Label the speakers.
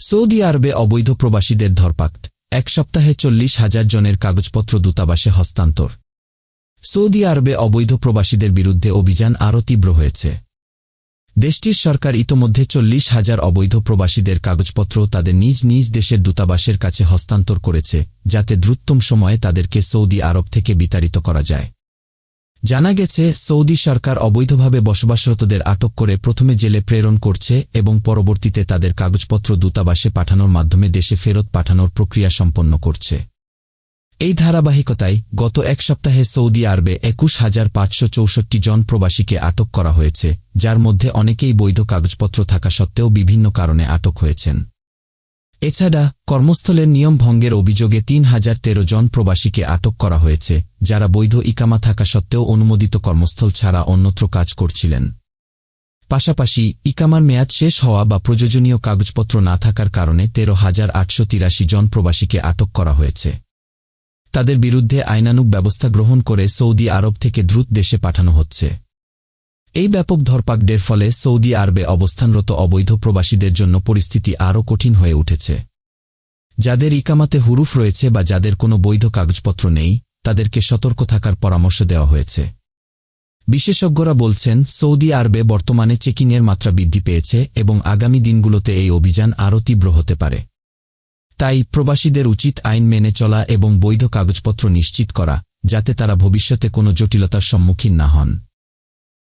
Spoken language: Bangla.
Speaker 1: সৌদি আরবে অবৈধ প্রবাসীদের ধরপাক এক সপ্তাহে চল্লিশ হাজার জনের কাগজপত্র দূতাবাসে হস্তান্তর। সৌদি আরবে অবৈধ প্রবাসীদের বিরুদ্ধে অভিযান আরও তীব্র হয়েছে। দেশটির সরকার ইতোমধ্যে চল্লিশ হাজার অবৈধ প্রবাসীদের কাগজপত্র তাদের নিজ নিজ দেশের দূতাবাসের কাছে হস্তান্তর করেছে, যাতে দ্রুততম সময়ে তাদেরকে সৌদি আরব থেকে বিতাড়িত করা যায়। জানা গেছে, সৌদি সরকার অবৈধভাবে বসবাসরতদের আটক করে প্রথমে জেলে প্রেরণ করছে এবং পরবর্তীতে তাদের কাগজপত্র দূতাবাসে পাঠানোর মাধ্যমে দেশে ফেরত পাঠানোর প্রক্রিয়া সম্পন্ন করছে। এই ধারাবাহিকতায় গত এক সপ্তাহে সৌদি আরবে একুশ হাজার পাঁচশো চৌষট্টি জন প্রবাসীকে আটক করা হয়েছে, যার মধ্যে অনেকেই বৈধ কাগজপত্র থাকা সত্ত্বেও বিভিন্ন কারণে আটক হয়েছেন। এছাড়া কর্মস্থলের নিয়ম ভঙ্গের অভিযোগে তিন হাজার তেরো জন প্রবাসীকে আটক করা হয়েছে, যারা বৈধ ইকামা থাকা সত্ত্বেও অনুমোদিত কর্মস্থল ছাড়া অন্যত্র কাজ করছিলেন। পাশাপাশি ইকামার মেয়াদ শেষ হওয়া বা প্রয়োজনীয় কাগজপত্র না থাকার কারণে তেরো হাজার আটশো তিরাশি জন প্রবাসীকে আটক করা হয়েছে। তাদের বিরুদ্ধে আইনানুক ব্যবস্থা গ্রহণ করে সৌদি আরব থেকে দ্রুত দেশে পাঠানো হচ্ছে। এই ব্যাপক ধরপাকডের ফলে সৌদি আরবে অবস্থানরত অবৈধ প্রবাসীদের জন্য পরিস্থিতি আরও কঠিন হয়ে উঠেছে। যাদের ইকামাতে হুরুফ রয়েছে বা যাদের কোনো বৈধ কাগজপত্র নেই, তাদেরকে সতর্ক থাকার পরামর্শ দেওয়া হয়েছে। বিশেষজ্ঞরা বলছেন, সৌদি আরবে বর্তমানে চেকিংয়ের মাত্রা বৃদ্ধি পেয়েছে এবং আগামী দিনগুলোতে এই অভিযান আরও তীব্র হতে পারে। তাই প্রবাসীদের উচিত আইন মেনে চলা এবং বৈধ কাগজপত্র নিশ্চিত করা, যাতে তারা ভবিষ্যতে কোনো জটিলতার সম্মুখীন না হন।